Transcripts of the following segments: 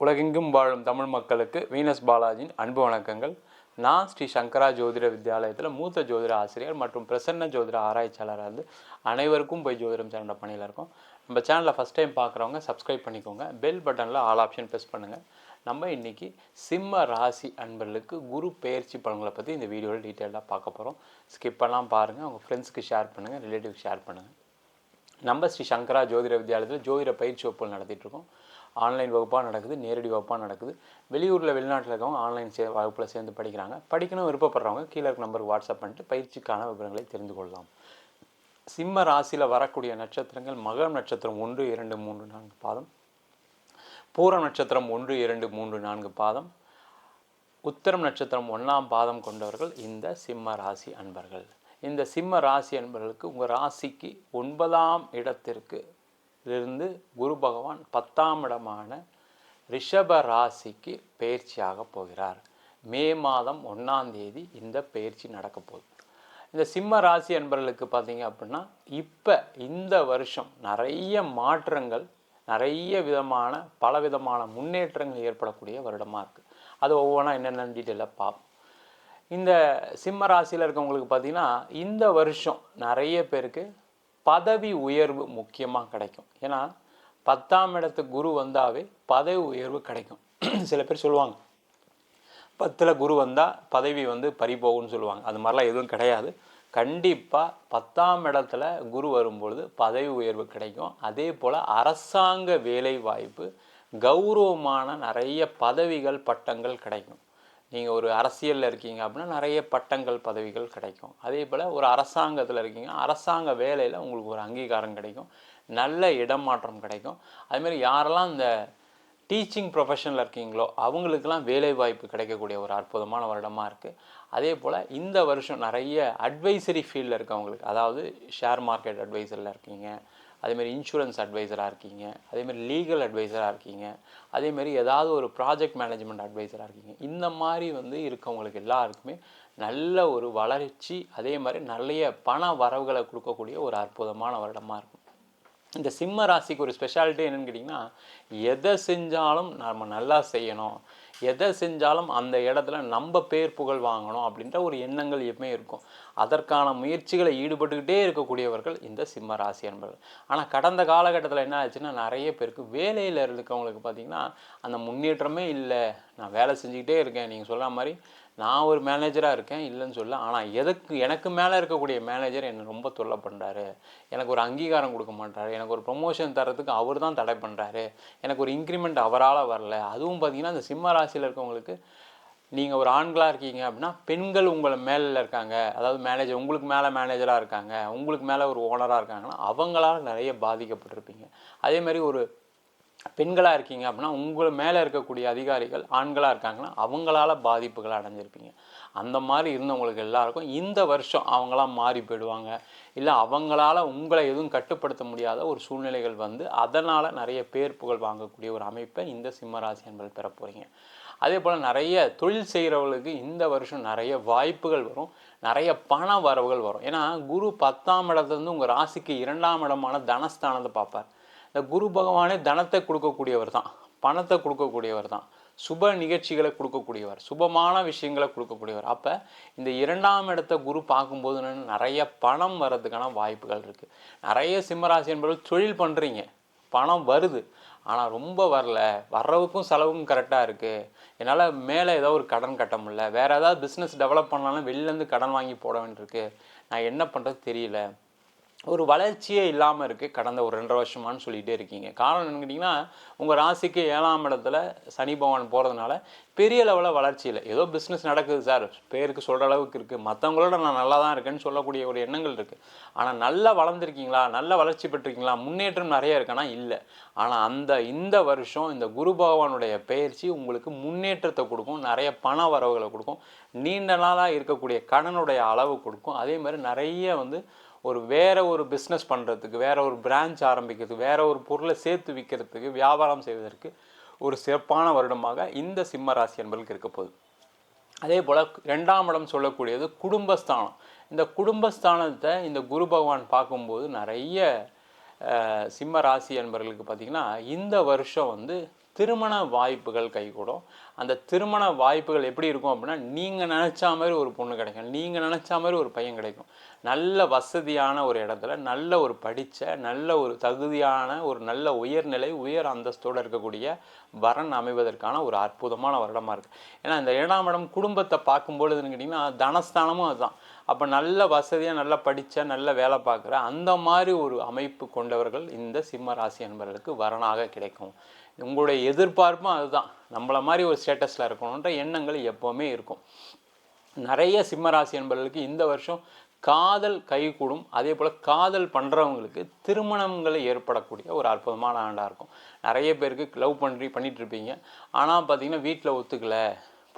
உலகெங்கும் வாழும் தமிழ் மக்களுக்கு வீனஸ் பாலாஜியின் அன்பு வணக்கங்கள். நான் ஸ்ரீ சங்கரா ஜோதிட வித்யாலயத்தில் மூத்த ஜோதிட ஆசிரியர் மற்றும் பிரசன்ன ஜோதிட ஆராய்ச்சியாளராக இருந்து அனைவருக்கும் போய் ஜோதிடம் சேனல்ல பணியில் இருக்கோம். நம்ம சேனலில் ஃபஸ்ட் டைம் பார்க்குறவங்க சப்ஸ்கிரைப் பண்ணிக்கோங்க. பெல் பட்டனில் ஆல் ஆப்ஷன் ப்ரெஸ் பண்ணுங்கள் நம்ம இன்னைக்கு சிம்ம ராசி அன்பர்களுக்கு குரு பயிற்சி பலன்களை பற்றி இந்த வீடியோவில் டீட்டெயிலாக பார்க்க போகிறோம் ஸ்கிப்பெல்லாம் பாருங்கள் உங்கள் ஃப்ரெண்ட்ஸ்க்கு ஷேர் பண்ணுங்கள் ரிலேட்டிவ்க்கு ஷேர் பண்ணுங்கள் நம்ம ஸ்ரீ சங்கரா ஜோதிட வித்யாலயத்தில் ஜோதிட பயிற்சி வகுப்புகள் நடத்திட்டுருக்கோம் ஆன்லைன் வகுப்பாக நடக்குது நேரடி வகுப்பாக நடக்குது. வெளியூரில் வெளிநாட்டில் இருக்கவங்க ஆன்லைன் சே வகுப்பில் சேர்ந்து படிக்கிறாங்க. படிக்கணும் விருப்பப்படுறவங்க கீழே இருக்க நம்பருக்கு வாட்ஸ்அப் பண்ணிட்டு பயிற்சிக்கான விவரங்களை தெரிந்து கொள்ளலாம். சிம்ம ராசியில் வரக்கூடிய நட்சத்திரங்கள் மகம் நட்சத்திரம் ஒன்று இரண்டு மூன்று நான்கு பாதம். பூரம் நட்சத்திரம் ஒன்று இரண்டு மூன்று நான்கு பாதம். உத்தரம் நட்சத்திரம் ஒன்றாம் பாதம் கொண்டவர்கள் இந்த சிம்ம ராசி அன்பர்கள். இந்த சிம்ம ராசி அன்பர்களுக்கு உங்கள் ராசிக்கு ஒன்பதாம் இடத்திற்கு இருந்து குரு பகவான் பத்தாம் இடமான ரிஷப ராசிக்கு பயிற்சியாக போகிறார். மே மாதம் ஒன்றாம் தேதி இந்த பயிற்சி நடக்க போகுது. இந்த சிம்ம ராசி அன்பர்களுக்கு பார்த்தீங்க அப்படின்னா இப்போ இந்த வருஷம் நிறைய மாற்றங்கள் நிறைய விதமான பல விதமான முன்னேற்றங்கள் ஏற்படக்கூடிய வருடமாக இருக்குது அது ஒவ்வொன்றா என்னென்ன டீட்டெயிலாக பார்ப்போம். இந்த சிம்ம ராசியில் இருக்கவங்களுக்கு பார்த்திங்கன்னா இந்த வருஷம் நிறைய பேருக்கு பதவி உயர்வு முக்கியமாக கிடைக்கும். ஏன்னா பத்தாம் இடத்துக்கு குரு வந்தாவே பதவி உயர்வு கிடைக்கும். சில பேர் சொல்லுவாங்க பத்தில் குரு வந்தால் பதவி வந்து பறி போகும்னு சொல்லுவாங்க. அது மாதிரிலாம் எதுவும் கிடையாது. கண்டிப்பாக பத்தாம் இடத்துல குரு வரும்பொழுது பதவி உயர்வு கிடைக்கும். அதே போல் அரசாங்க வேலை வாய்ப்பு கௌரவமான நிறைய பதவிகள் பட்டங்கள் கிடைக்கும். நீங்கள் ஒரு அரசியலில் இருக்கீங்க அப்படின்னா நிறைய பட்டங்கள் பதவிகள் கிடைக்கும். அதே போல் ஒரு அரசாங்கத்தில் இருக்கீங்க அரசாங்க வேலையில் உங்களுக்கு ஒரு அங்கீகாரம் கிடைக்கும். நல்ல இடமாற்றம் கிடைக்கும். அதுமாரி யாரெல்லாம் இந்த டீச்சிங் ப்ரொஃபஷனில் இருக்கீங்களோ அவங்களுக்கெல்லாம் வேலை வாய்ப்பு கிடைக்கக்கூடிய ஒரு அற்புதமான வருடமாக இருக்குது அதே போல் இந்த வருஷம் நிறைய அட்வைசரி ஃபீல்டில் இருக்கவங்களுக்கு அதாவது ஷேர் மார்க்கெட் அட்வைசரில் இருக்கீங்க அதேமாதிரி இன்சூரன்ஸ் அட்வைசராக இருக்கீங்க அதேமாதிரி லீகல் அட்வைசராக இருக்கீங்க அதேமாதிரி ஏதாவது ஒரு ப்ராஜெக்ட் மேனேஜ்மெண்ட் அட்வைசராக இருக்கீங்க. இந்த மாதிரி வந்து இருக்கவங்களுக்கு எல்லாருக்குமே நல்ல ஒரு வளர்ச்சி அதே மாதிரி நிறைய பண வரவுகளை கொடுக்கக்கூடிய ஒரு அற்புதமான வருடமாக இருக்கும். இந்த சிம்ம ராசிக்கு ஒரு ஸ்பெஷாலிட்டி என்னென்னு கேட்டிங்கன்னா எதை செஞ்சாலும் நம்ம நல்லா செய்யணும். எதை செஞ்சாலும் அந்த இடத்துல நம்ம பேர் புகழ் வாங்கணும் அப்படின்ற ஒரு எண்ணங்கள் எப்பவுமே இருக்கும். அதற்கான முயற்சிகளை ஈடுபட்டுக்கிட்டே இருக்கக்கூடியவர்கள் இந்த சிம்ம ராசி என்பர்கள் ஆனால் கடந்த காலகட்டத்தில் என்ன ஆச்சுன்னா நிறைய பேருக்கு வேலையில் இருக்கவங்களுக்கு பார்த்திங்கன்னா அந்த முன்னேற்றமே இல்லை. நான் வேலை செஞ்சுக்கிட்டே இருக்கேன் நீங்கள் சொல்கிற மாதிரி நான் ஒரு மேனேஜராக இருக்கேன் இல்லைன்னு சொல்ல ஆனால் எதுக்கு எனக்கு மேலே இருக்கக்கூடிய மேனேஜர் என்னை ரொம்ப தொல்லை பண்ணுறாரு எனக்கு ஒரு அங்கீகாரம் கொடுக்க மாட்டாரு எனக்கு ஒரு ப்ரொமோஷன் தரத்துக்கு அவர் தான் தடை பண்ணுறாரு எனக்கு ஒரு இன்க்ரிமெண்ட் அவரால் வரல. அதுவும் பார்த்தீங்கன்னா இந்த சிம்ம ராசியில் இருக்கவங்களுக்கு நீங்கள் ஒரு ஆண்களாக இருக்கீங்க அப்படின்னா பெண்கள் உங்களை மேலே இருக்காங்க. அதாவது மேனேஜர் உங்களுக்கு மேலே மேனேஜராக இருக்காங்க. உங்களுக்கு மேலே ஒரு ஓனராக இருக்காங்கன்னா அவங்களால நிறைய பாதிக்கப்பட்டிருப்பீங்க. அதே மாதிரி ஒரு பெண்களாக இருக்கீங்க அப்படின்னா உங்கள் மேலே இருக்கக்கூடிய அதிகாரிகள் ஆண்களாக இருக்காங்கன்னா அவங்களால பாதிப்புகள் அடைஞ்சிருப்பீங்க. அந்த மாதிரி இருந்தவங்களுக்கு எல்லாருக்கும் இந்த வருஷம் அவங்களாம் மாறி போயிடுவாங்க. இல்லை அவங்களால உங்களை எதுவும் கட்டுப்படுத்த முடியாத ஒரு சூழ்நிலைகள் வந்து அதனால் நிறைய பேர் புகழ் வாங்கக்கூடிய ஒரு அமைப்பை இந்த சிம்மராசி என்பது பெற போகிறீங்க அதே போல் நிறைய தொழில் செய்கிறவங்களுக்கு இந்த வருஷம் நிறைய வாய்ப்புகள் வரும். நிறைய பண வரவுகள் வரும். ஏன்னா குரு பத்தாம் இடத்துலேருந்து உங்கள் ராசிக்கு இரண்டாம் இடமான தனஸ்தானத்தை பார்ப்பார். இந்த குரு பகவானே தனத்தை கொடுக்கக்கூடியவர் தான் பணத்தை கொடுக்கக்கூடியவர் தான் சுப நிகழ்ச்சிகளை கொடுக்கக்கூடியவர் சுபமான விஷயங்களை கொடுக்கக்கூடியவர். அப்போ இந்த இரண்டாம் இடத்த குரு பார்க்கும்போது நிறைய பணம் வர்றதுக்கான வாய்ப்புகள் இருக்குது நிறைய சிம்மராசி என்பவர்கள் தொழில் பண்ணுறீங்க பணம் வருது ஆனால் ரொம்ப வரல வர்றவுக்கும் செலவுக்கும் கரெக்டாக இருக்குது என்னால் மேலே ஏதோ ஒரு கடன் கட்ட முடியல வேறு ஏதாவது பிஸ்னஸ் டெவலப் பண்ணாலும் வெளிலேருந்து கடன் வாங்கி போட வேண்டியிருக்கு. நான் என்ன பண்ணுறது தெரியல. ஒரு வளர்ச்சியே இல்லாமல் இருக்குது கடந்த ஒரு ரெண்டரை வருஷமானு சொல்லிகிட்டே இருக்கீங்க. காரணம் என்னன்னு கேட்டிங்கன்னா உங்கள் ராசிக்கு ஏழாம் இடத்துல சனி பகவான் போகிறதுனால பெரிய லெவலில் வளர்ச்சி இல்லை. ஏதோ பிஸ்னஸ் நடக்குது சார் பேருக்கு சொல்கிற அளவுக்கு இருக்குது மற்றவங்களோட நான் நல்லா தான் இருக்கேன்னு சொல்லக்கூடிய ஒரு எண்ணங்கள் இருக்குது ஆனால் நல்லா வளர்ந்துருக்கீங்களா? நல்ல வளர்ச்சி பெற்றிருக்கீங்களா? முன்னேற்றம் நிறைய இருக்கானா இல்லை. ஆனால் அந்த இந்த வருஷம் இந்த குரு பகவானுடைய பயிற்சி உங்களுக்கு முன்னேற்றத்தை கொடுக்கும். நிறைய பண வரவுகளை கொடுக்கும். நீண்ட நாளாக இருக்கக்கூடிய கடனுடைய அளவு கொடுக்கும். அதே மாதிரி நிறைய வந்து ஒரு வேற ஒரு பிஸ்னஸ் பண்ணுறதுக்கு வேற ஒரு பிரான்ச் ஆரம்பிக்கிறதுக்கு வேற ஒரு பொருளை சேர்த்து விற்கிறதுக்கு வியாபாரம் செய்வதற்கு ஒரு சிறப்பான வருடமாக இந்த சிம்ம ராசி என்பதற்கு இருக்க போகுது. அதே போல் ரெண்டாம் இடம் சொல்லக்கூடியது குடும்பஸ்தானம். இந்த குடும்பஸ்தானத்தை இந்த குரு பகவான் பார்க்கும்போது நிறைய சிம்ம ராசி என்பவர்களுக்கு பார்த்திங்கன்னா இந்த வருஷம் வந்து திருமண வாய்ப்புகள் கைகூடும். அந்த திருமண வாய்ப்புகள் எப்படி இருக்கும் அப்படின்னா நீங்கள் நினச்சா மாதிரி ஒரு பொண்ணு கிடைக்கும். நீங்கள் நினச்சா மாதிரி ஒரு பையன் கிடைக்கும். நல்ல வசதியான ஒரு இடத்துல நல்ல ஒரு படித்த நல்ல ஒரு தகுதியான ஒரு நல்ல உயர்நிலை உயர் அந்தஸ்தோடு இருக்கக்கூடிய வரன் அமைவதற்கான ஒரு அற்புதமான வருடமாக இருக்குது ஏன்னா இந்த ஏழாம் இடம் குடும்பத்தை பார்க்கும்பொழுதுன்னு கேட்டிங்கன்னா தனஸ்தானமும் அதுதான். அப்போ நல்ல வசதியாக நல்லா படித்த நல்ல வேலை பார்க்குற அந்த மாதிரி ஒரு அமைப்பு கொண்டவர்கள் இந்த சிம்ம ராசி என்பவர்களுக்கு வரனாக கிடைக்கும். உங்களுடைய எதிர்பார்ப்பும் அதுதான். நம்மளை மாதிரி ஒரு ஸ்டேட்டஸில் இருக்கணுன்ற எண்ணங்கள் எப்போவுமே இருக்கும். நிறைய சிம்மராசி என்பவர்களுக்கு இந்த வருஷம் காதல் கைகூடும். அதே போல் காதல் பண்ணுறவங்களுக்கு திருமணங்களை ஏற்படக்கூடிய ஒரு அற்புதமான ஆண்டாக இருக்கும். நிறைய பேருக்கு லவ் பண்ணி பண்ணிகிட்ருப்பீங்க ஆனால் பார்த்திங்கன்னா வீட்டில் ஒத்துக்கலை.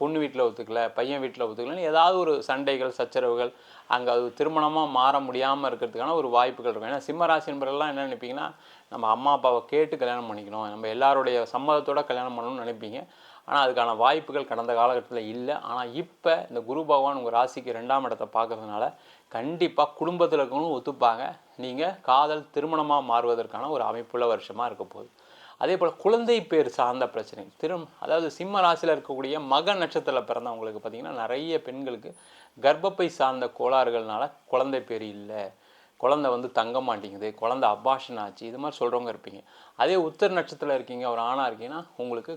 பொண்ணு வீட்டில் ஒத்துக்கல பையன் வீட்டில் ஒத்துக்கலன்னு ஏதாவது ஒரு சண்டைகள் சச்சரவுகள் அங்கே அது திருமணமாக மாற முடியாமல் இருக்கிறதுக்கான ஒரு வாய்ப்புகள் இருக்கும். ஏன்னா சிம்மராசி நண்பர்கள்லாம் என்ன நினைப்பீங்கன்னா நம்ம அம்மா அப்பாவை கேட்டு கல்யாணம் பண்ணிக்கணும். நம்ம எல்லாருடைய சம்மதத்தோட கல்யாணம் பண்ணணும்னு நினைப்பீங்க. ஆனால் அதுக்கான வாய்ப்புகள் கடந்த காலகட்டத்தில் இல்லை. ஆனால் இப்போ இந்த குரு பகவான் உங்கள் ராசிக்கு ரெண்டாம் இடத்தை பார்க்கறதுனால கண்டிப்பாக குடும்பத்தில் இருக்கவங்களும் ஒத்துப்பாங்க. நீங்கள் காதல் திருமணமாக மாறுவதற்கான ஒரு அமைப்புள்ள வருஷமாக இருக்க போகுது. அதே போல் குழந்தை பேர் சார்ந்த பிரச்சனை. திரும் அதாவது சிம்ம ராசியில் இருக்கக்கூடிய மக நட்சத்திரத்தில் பிறந்தவங்களுக்கு பார்த்திங்கன்னா நிறைய பெண்களுக்கு கர்ப்பப்பை சார்ந்த கோளாறுகள்னால குழந்தை பேர் இல்லை. குழந்தை வந்து தங்க மாட்டேங்குது. குழந்தை அபாஷன் ஆச்சு. இது மாதிரி சொல்கிறவங்க இருப்பீங்க. அதே உத்தர் நட்சத்திரத்தில் இருக்கீங்க ஒரு ஆணாக இருக்கீங்கன்னா உங்களுக்கு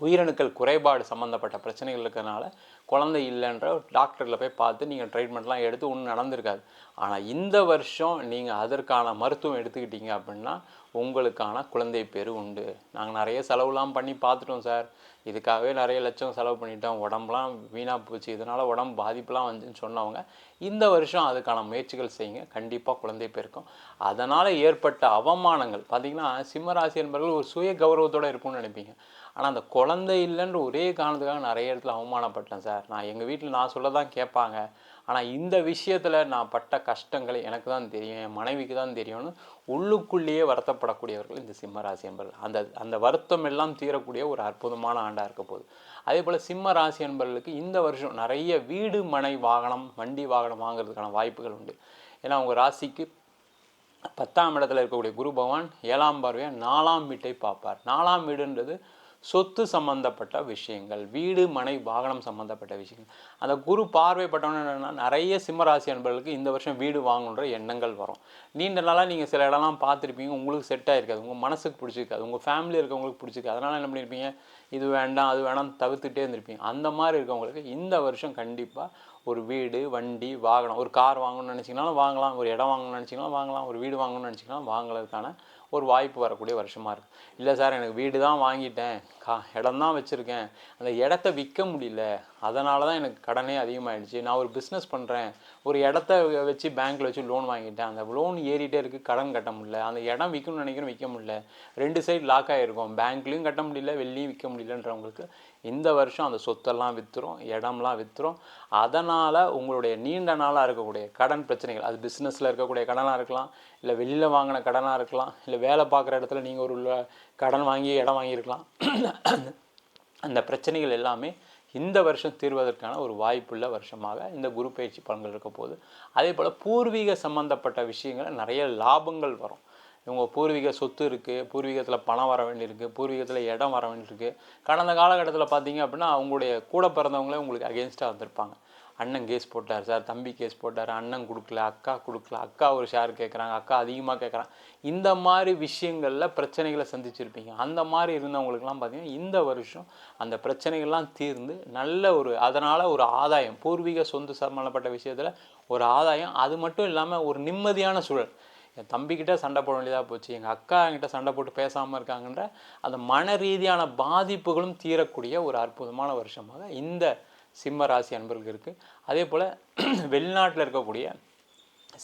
உயிரணுக்கள் குறைபாடு சம்மந்தப்பட்ட பிரச்சனைகள் இருக்கிறதுனால குழந்தை இல்லைன்ற டாக்டரில் போய் பார்த்து நீங்கள் ட்ரீட்மெண்ட்லாம் எடுத்து ஒன்றும் நடந்திருக்காது. ஆனால் இந்த வருஷம் நீங்கள் அதற்கான மருத்துவம் எடுத்துக்கிட்டீங்க அப்படின்னா உங்களுக்கான குழந்தை பேர் உண்டு. நாங்கள் நிறைய செலவுலாம் பண்ணி பார்த்துட்டோம் சார். இதுக்காகவே நிறைய லட்சம் செலவு பண்ணிட்டோம். உடம்புலாம் வீணாக போச்சு. இதனால் உடம்பு பாதிப்புலாம் வந்துன்னு சொன்னவங்க இந்த வருஷம் அதுக்கான முயற்சிகள் செய்யுங்க. கண்டிப்பாக குழந்தை பேருக்கும். அதனால் ஏற்பட்ட அவமானங்கள் பார்த்திங்கன்னா சிம்மராசி என்பவர்கள் ஒரு சுய கௌரவத்தோடு இருக்கும்னு நினைப்பீங்க. ஆனால் அந்த குழந்தை இல்லைன்ற ஒரே காரணத்துக்காக நிறைய இடத்துல அவமானப்பட்டேன் சார். நான் எங்கள் வீட்டில் நான் சொல்ல தான் கேட்பாங்க. ஆனால் இந்த விஷயத்தில் நான் பட்ட கஷ்டங்கள் எனக்கு தான் தெரியும். என் மனைவிக்கு தான் தெரியும்னு உள்ளுக்குள்ளேயே வருத்தப்படக்கூடியவர்கள் இந்த சிம்மராசி என்பர்கள். அந்த அந்த வருத்தம் எல்லாம் தீரக்கூடிய ஒரு அற்புதமான ஆண்டாக இருக்க போகுது. அதே போல் சிம்ம ராசி என்பர்களுக்கு இந்த வருஷம் நிறைய வீடு மனை வாகனம் வண்டி வாகனம் வாங்குறதுக்கான வாய்ப்புகள் உண்டு. ஏன்னா உங்கள் ராசிக்கு பத்தாம் இடத்துல இருக்கக்கூடிய குரு பகவான் ஏழாம் பார்வையாக நாலாம் வீட்டை பார்ப்பார். நாலாம் வீடுன்றது சொத்து சம்பந்தப்பட்ட விஷயங்கள் வீடு மனை வாகனம் சம்பந்தப்பட்ட விஷயங்கள். அந்த குரு பார்வைப்பட்டவன என்னென்னா நிறைய சிம்மராசி அன்பர்களுக்கு இந்த வருஷம் வீடு வாங்கணுன்ற எண்ணங்கள் வரும். நீண்ட நாளாக நீங்கள் சில இடம்லாம் பார்த்துருப்பீங்க உங்களுக்கு செட் ஆகிருக்காது உங்கள் மனசுக்கு பிடிச்சிருக்காது. உங்கள் ஃபேமிலி இருக்கவங்களுக்கு பிடிச்சிருக்காது. அதனால் என்ன பண்ணியிருப்பீங்க இது வேண்டாம் அது வேணாம் தவிர்த்துட்டே இருந்திருப்பீங்க. அந்த மாதிரி இருக்கவங்களுக்கு இந்த வருஷம் கண்டிப்பாக ஒரு வீடு வண்டி வாகனம் ஒரு கார் வாங்கணும்னு நினச்சிங்கனாலும் வாங்கலாம். ஒரு இடம் வாங்கணும்னு நினச்சிங்கனாலும் வாங்கலாம். ஒரு வீடு வாங்கணும்னு நினச்சிங்கனாலும் வாங்கிறதுக்கான ஒரு வாய்ப்பு வரக்கூடிய வருஷமாக இருக்குது இல்லை சார் எனக்கு வீடு தான் வாங்கிட்டேன். கா இடம் தான் வச்சுருக்கேன். அந்த இடத்த விற்க முடியல. அதனால தான் எனக்கு கடனே அதிகமாகிடுச்சு நான் ஒரு பிஸ்னஸ் பண்ணுறேன் ஒரு இடத்த வச்சு பேங்க்கில் வச்சு லோன் வாங்கிட்டேன். அந்த லோன் ஏறிட்டே இருக்குது கடன் கட்ட முடியல. அந்த இடம் விற்கணும்னு நினைக்கிறேன் விற்க முடியல. ரெண்டு சைடு லாக் ஆகிருக்கும் பேங்க்லேயும் கட்ட முடியல. வெளியும் விற்க முடியலன்றவங்களுக்கு இந்த வருஷம் அந்த சொத்தெல்லாம் விற்றுரும் இடம்லாம் விற்றுரும் அதனால் உங்களுடைய நீண்ட நாளாக இருக்கக்கூடிய கடன் பிரச்சனைகள் அது பிஸ்னஸில் இருக்கக்கூடிய கடனாக இருக்கலாம் இல்லை வெளியில் வாங்கின கடனாக இருக்கலாம் இல்லை வேலை பார்க்குற இடத்துல நீங்கள் ஒரு கடன் வாங்கி இடம் வாங்கியிருக்கலாம். அந்த பிரச்சனைகள் எல்லாமே இந்த வருஷம் தீர்வதற்கான ஒரு வாய்ப்புள்ள வருஷமாக இந்த குரு பயிற்சி பலன்கள் இருக்க போகுது. அதே போல் பூர்வீக சம்மந்தப்பட்ட விஷயங்களை நிறைய லாபங்கள் வரும். இவங்க பூர்வீக சொத்து இருக்குது பூர்வீகத்தில் பணம் வர வேண்டியிருக்கு பூர்வீகத்தில் இடம் வர வேண்டியிருக்கு. கடந்த காலகட்டத்தில் பார்த்தீங்க அப்படின்னா அவங்களுடைய கூட பிறந்தவங்களே உங்களுக்கு அகேன்ஸ்டாக வந்திருப்பாங்க அண்ணன் கேஸ் போட்டார் சார் தம்பி கேஸ் போட்டார் அண்ணன் கொடுக்கல அக்கா கொடுக்கல அக்கா ஒரு ஷேர் கேட்குறாங்க அக்கா அதிகமாக கேட்குறாங்க இந்த மாதிரி விஷயங்களில் பிரச்சனைகளை சந்திச்சிருப்பீங்க. அந்த மாதிரி இருந்தவங்களுக்குலாம் பார்த்தீங்கன்னா இந்த வருஷம் அந்த பிரச்சனைகள்லாம் தீர்ந்து நல்ல ஒரு அதனால் ஒரு ஆதாயம் பூர்வீக சொந்த சம்மந்தப்பட்ட விஷயத்தில் ஒரு ஆதாயம். அது மட்டும் இல்லாமல் ஒரு நிம்மதியான சூழல். என் தம்பிக்கிட்ட சண்டை போட வேண்டியதாக போச்சு எங்கள் அக்கா என்கிட்ட சண்டை போட்டு பேசாமல் இருக்காங்கன்ற அந்த மன ரீதியான பாதிப்புகளும் தீரக்கூடிய ஒரு அற்புதமான வருஷமாக இந்த சிம்ம ராசி அன்பர்களுக்கு இருக்குது அதே போல் வெளிநாட்டில் இருக்கக்கூடிய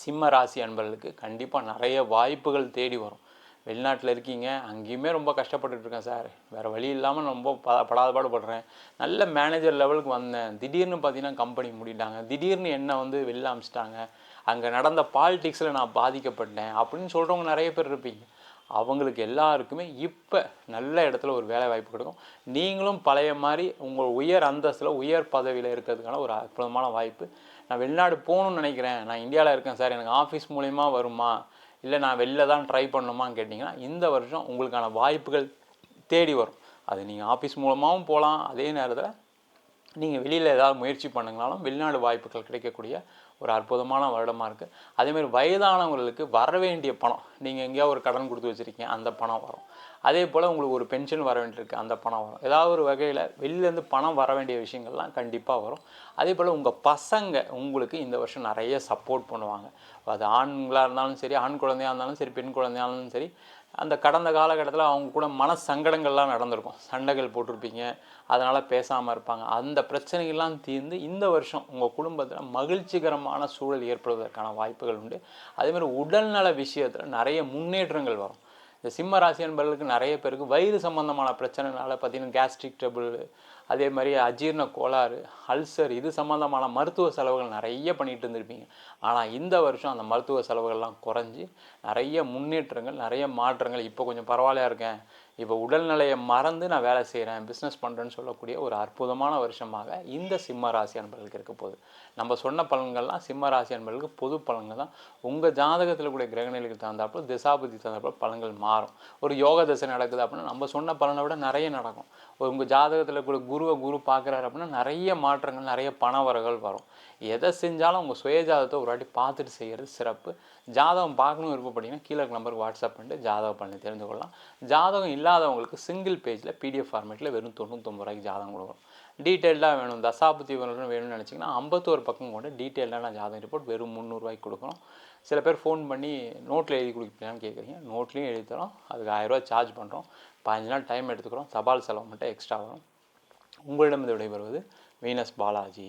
சிம்ம ராசி அன்பர்களுக்கு கண்டிப்பாக நிறைய வாய்ப்புகள் தேடி வரும். வெளிநாட்டில் இருக்கீங்க அங்கேயுமே ரொம்ப கஷ்டப்பட்டுட்ருக்கேன் சார் வேறு வழி இல்லாமல் ரொம்ப ப படாத பாடுபடுறேன். நல்ல மேனேஜர் லெவலுக்கு வந்தேன். திடீர்னு பார்த்தீங்கன்னா கம்பெனி மூடிட்டாங்க. திடீர்னு என்னை வந்து வெளில அமிச்சிட்டாங்க. அங்கே நடந்த பாலிடிக்ஸில் நான் பாதிக்கப்பட்டேன் அப்படின்னு சொல்கிறவங்க நிறைய பேர் இருப்பீங்க. அவங்களுக்கு எல்லாருக்குமே இப்போ நல்ல இடத்துல ஒரு வேலை வாய்ப்பு கிடைக்கும். நீங்களும் பழைய மாதிரி உங்கள் உயர் அந்தஸ்தில் உயர் பதவியில் இருக்கிறதுக்கான ஒரு அற்புதமான வாய்ப்பு. நான் வெளிநாடு போகணும்னு நினைக்கிறேன். நான் இந்தியாவில் இருக்கேன் சார். எனக்கு ஆஃபீஸ் மூலிமா வருமா? இல்லை நான் வெளில தான் ட்ரை பண்ணணுமான்னு கேட்டிங்கன்னா இந்த வருஷம் உங்களுக்கான வாய்ப்புகள் தேடி வரும். அது நீங்கள் ஆஃபீஸ் மூலமாகவும் போகலாம் அதே நேரத்தில் நீங்கள் வெளியில் ஏதாவது முயற்சி பண்ணுங்கனாலும் வெளிநாடு வாய்ப்புகள் கிடைக்கக்கூடிய ஒரு அற்புதமான வருடமாக இருக்குது அதேமாதிரி வயதானவங்களுக்கு வர வேண்டிய பணம் நீங்கள் எங்கேயோ ஒரு கடன் கொடுத்து வச்சுருக்கீங்க அந்த பணம் வரும். அதே போல் உங்களுக்கு ஒரு பென்ஷன் வர வேண்டியிருக்கு அந்த பணம் வரும். ஏதாவது ஒரு வகையில் வெளியிலேருந்து பணம் வர வேண்டிய விஷயங்கள்லாம் கண்டிப்பாக வரும். அதே போல் உங்கள் பசங்க உங்களுக்கு இந்த வருஷம் நிறைய சப்போர்ட் பண்ணுவாங்க. அது ஆண்களாக இருந்தாலும் சரி ஆண் குழந்தையாக இருந்தாலும் சரி பெண் குழந்தையாக இருந்தாலும் சரி அந்த கடந்த காலகட்டத்தில் அவங்க கூட மன சங்கடங்கள்லாம் நடந்திருக்கும். சண்டைகள் போட்டிருப்பீங்க அதனால் பேசாமல் இருப்பாங்க. அந்த பிரச்சனைகள்லாம் தீர்ந்து இந்த வருஷம் உங்கள் குடும்பத்தில் மகிழ்ச்சிகரமான சூழல் ஏற்படுவதற்கான வாய்ப்புகள் உண்டு. அதேமாதிரி உடல்நல விஷயத்தில் நிறைய முன்னேற்றங்கள் வரும். இந்த சிம்ம ராசி என்பவர்களுக்கு நிறைய பேருக்கு வயிறு சம்மந்தமான பிரச்சனைனால பார்த்தீங்கன்னா கேஸ்ட்ரிக் ட்ரபிள் அதே மாதிரி அஜீரண கோளாறு அல்சர் இது சம்மந்தமான மருத்துவ செலவுகள் நிறைய பண்ணிட்டு இருந்திருப்பீங்க. ஆனால் இந்த வருஷம் அந்த மருத்துவ செலவுகள்லாம் குறைஞ்சி நிறைய முன்னேற்றங்கள் நிறைய மாற்றங்கள். இப்போ கொஞ்சம் பரவாயில்லையா இருக்கேன்? இப்போ உடல்நிலையை மறந்து நான் வேலை செய்கிறேன் பிஸ்னஸ் பண்ணுறேன்னு சொல்லக்கூடிய ஒரு அற்புதமான வருஷமாக இந்த சிம்ம ராசி அன்பர்களுக்கு இருக்க போகுது. நம்ம சொன்ன பலன்கள்லாம் சிம்ம ராசி அன்பர்களுக்கு பொது பலன்கள் தான். உங்கள் ஜாதகத்தில் கூடிய கிரகநிலைக்கு தகுந்தாப்புல திசாபதி தகுந்தாப்புல பலன்கள் மாறும். ஒரு யோக தசை நடக்குது அப்படின்னா நம்ம சொன்ன பலனை விட நிறைய நடக்கும். ஒரு உங்கள் ஜாதகத்தில் கூட குருவை குரு பார்க்குறாரு அப்படின்னா நிறைய மாற்றங்கள் நிறைய பணவரங்கள் வரும். எதை செஞ்சாலும் உங்கள் சுய ஜாதகத்தை ஒரு வாட்டி பார்த்துட்டு செய்கிறது சிறப்பு. ஜாதகம் பார்க்கணும் விருப்பப்பட்டீங்கன்னா கீழே நம்பருக்கு வாட்ஸ்அப் பண்ணிட்டு ஜாதகம் பண்ணி தெரிந்து கொள்ளலாம் ஜாதகம் இல்லாதவங்களுக்கு சிங்கிள் பேஜில் பிடிஎஃப் ஃபார்மேட்டில் வெறும் தொண்ணூத்தொம்பது ரூபாய்க்கு ஜாதகம் கொடுக்குறோம் டீட்டெயில்டாக வேணும். தசாபுத்தி வேணும் வேணும்னு நினச்சிங்கன்னா ஐம்பத்தோரு பக்கம் கொண்டு டீட்டெயில்டான ஜாதகம் ரிப்போர்ட் வெறும் முந்நூறுரூவாய்க்கு கொடுக்குறோம் சில பேர் ஃபோன் பண்ணி நோட்டில் எழுதி கொடுப்பீங்களான்னு கேட்குறீங்க நோட்லேயும் எழுதி தரோம். அதுக்கு ஆயிரரூவா சார்ஜ் பண்ணுறோம் பதினஞ்சு நாள் டைம் எடுத்துக்கிறோம். தபால் செலவு மட்டும் எக்ஸ்ட்ரா வரும். உங்களிடம் விடைபெறுவது வீனஸ் பாலாஜி.